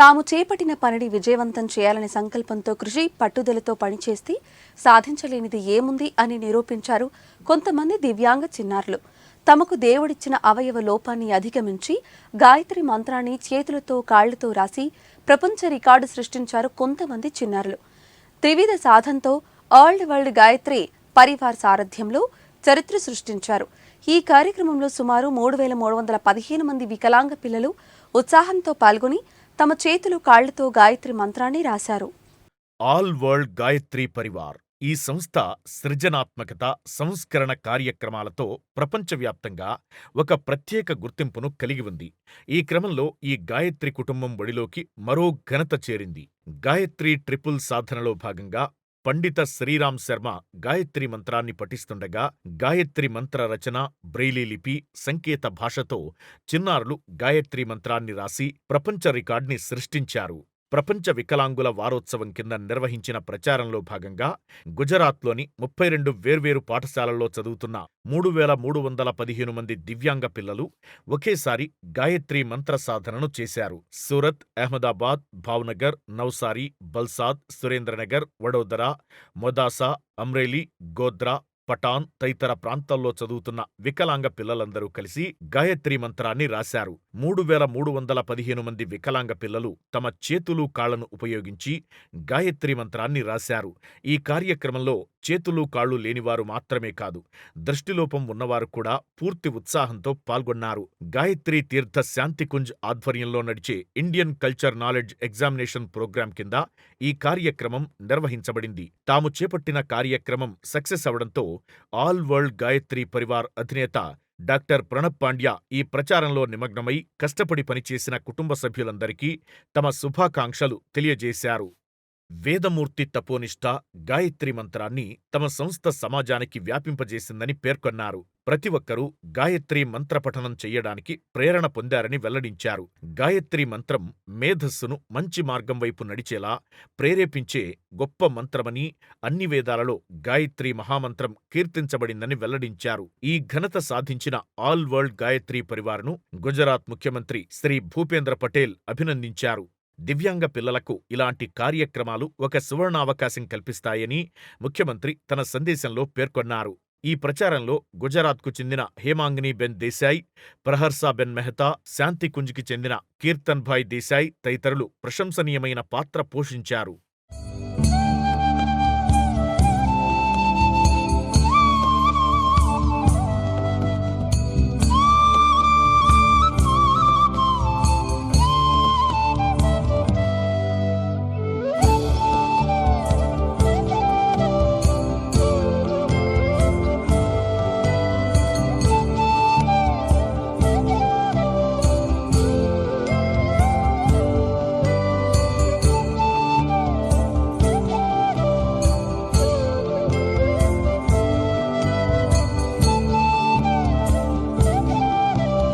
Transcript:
తాము చేపట్టిన పనిని విజయవంతం చేయాలనే సంకల్పంతో కృషి పట్టుదలతో పనిచేస్తే సాధించలేనిది ఏముంది అని నిరూపించారు కొంతమంది దివ్యాంగ చిన్నారులు. తమకు దేవుడిచ్చిన అవయవ లోపాన్ని అధిగమించి గాయత్రి మంత్రాన్ని చేతులతో కాళ్ళతో రాసి ప్రపంచ రికార్డు సృష్టించారు కొంతమంది చిన్నారులు. త్రివిధ సాధంతో ఆల్డ్ వరల్డ్ గాయత్రి పరివార్ సారథ్యంలో చరిత్ర సృష్టించారు. ఈ కార్యక్రమంలో సుమారు మూడు వేల మూడు వందల పదిహేను మంది వికలాంగ పిల్లలు ఉత్సాహంతో పాల్గొని తమ చేతులు కాళ్ళతో గాయత్రి మంత్రాన్ని రాశారు. ఆల్ వరల్డ్ గాయత్రి పరివార్ ఈ సంస్థ సృజనాత్మకత సంస్కరణ కార్యక్రమాలతో ప్రపంచవ్యాప్తంగా ఒక ప్రత్యేక గుర్తింపును కలిగి ఉంది. ఈ క్రమంలో ఈ గాయత్రి కుటుంబం ఒడిలోకి మరో ఘనత చేరింది. గాయత్రి ట్రిపుల్ సాధనలో భాగంగా పండిత శ్రీరామ్ శర్మ గాయత్రి మంత్రాన్ని పఠిస్తుండగా గాయత్రి మంత్ర రచన బ్రెయిలీ లిపి సంకేత భాషతో చిన్నారులు గాయత్రి మంత్రాన్ని రాసి ప్రపంచ రికార్డ్ని సృష్టించారు. ప్రపంచ వికలాంగుల వారోత్సవం కింద నిర్వహించిన ప్రచారంలో భాగంగా గుజరాత్లోని ముప్పై రెండు వేర్వేరు పాఠశాలల్లో చదువుతున్న మూడు వేల మూడు వందల పదిహేను మంది దివ్యాంగ పిల్లలు ఒకేసారి గాయత్రి మంత్ర సాధనను చేశారు. సూరత్ అహ్మదాబాద్ భావ్నగర్ నవ్సారి బల్సాద్ సురేంద్రనగర్ వడోదర మొదాసా అమ్రేలీ గోద్రా పటాన్ తదితర ప్రాంతాల్లో చదువుతున్న వికలాంగ పిల్లలందరూ కలిసి గాయత్రి మంత్రాన్ని రాశారు. మూడు వేల మూడు వందల పదిహేను మంది వికలాంగ పిల్లలు తమ చేతులు కాళ్ళను ఉపయోగించి గాయత్రి మంత్రాన్ని రాశారు. ఈ కార్యక్రమంలో చేతులు కాళ్ళు లేనివారు మాత్రమే కాదు దృష్టిలోపం ఉన్నవారు కూడా పూర్తి ఉత్సాహంతో పాల్గొన్నారు. గాయత్రి తీర్థ శాంతికుంజ్ ఆధ్వర్యంలో నడిచే Indian culture knowledge examination programme కింద ఈ కార్యక్రమం నిర్వహించబడింది. తాము చేపట్టిన కార్యక్రమం సక్సెస్ అవడంతో ఆల్ వరల్డ్ గాయత్రి పరివార్ అధినేత డాక్టర్ ప్రణబ్ పాండ్యా ఈ ప్రచారంలో నిమగ్నమై కష్టపడి పనిచేసిన కుటుంబ సభ్యులందరికీ తమ శుభాకాంక్షలు తెలియజేశారు. వేదమూర్తి తపోనిష్ట గాయత్రి మంత్రాన్ని తమ సంస్థ సమాజానికి వ్యాపింపజేసిందని పేర్కొన్నారు. ప్రతి ఒక్కరూ గాయత్రి మంత్రపఠనం చెయ్యడానికి ప్రేరణ పొందారని వెల్లడించారు. గాయత్రి మంత్రం మేధస్సును మంచి మార్గం వైపు నడిచేలా ప్రేరేపించే గొప్ప మంత్రమని అన్ని వేదాలలో గాయత్రి మహామంత్రం కీర్తించబడిందని వెల్లడించారు. ఈ ఘనత సాధించిన ఆల్ వరల్డ్ గాయత్రి పరివార్ను గుజరాత్ ముఖ్యమంత్రి శ్రీ భూపేంద్ర పటేల్ అభినందించారు. దివ్యాంగ పిల్లలకు ఇలాంటి కార్యక్రమాలు ఒక సువర్ణావకాశం కల్పిస్తాయని ముఖ్యమంత్రి తన సందేశంలో పేర్కొన్నారు. ఈ ప్రచారంలో గుజరాత్కు చెందిన హేమాంగిని బెన్ దేశాయ్ ప్రహర్సా బెన్ మెహతా శాంతికుంజ్కి చెందిన కీర్తన్ భాయ్ దేశాయ్ తదితరులు ప్రశంసనీయమైన పాత్ర పోషించారు.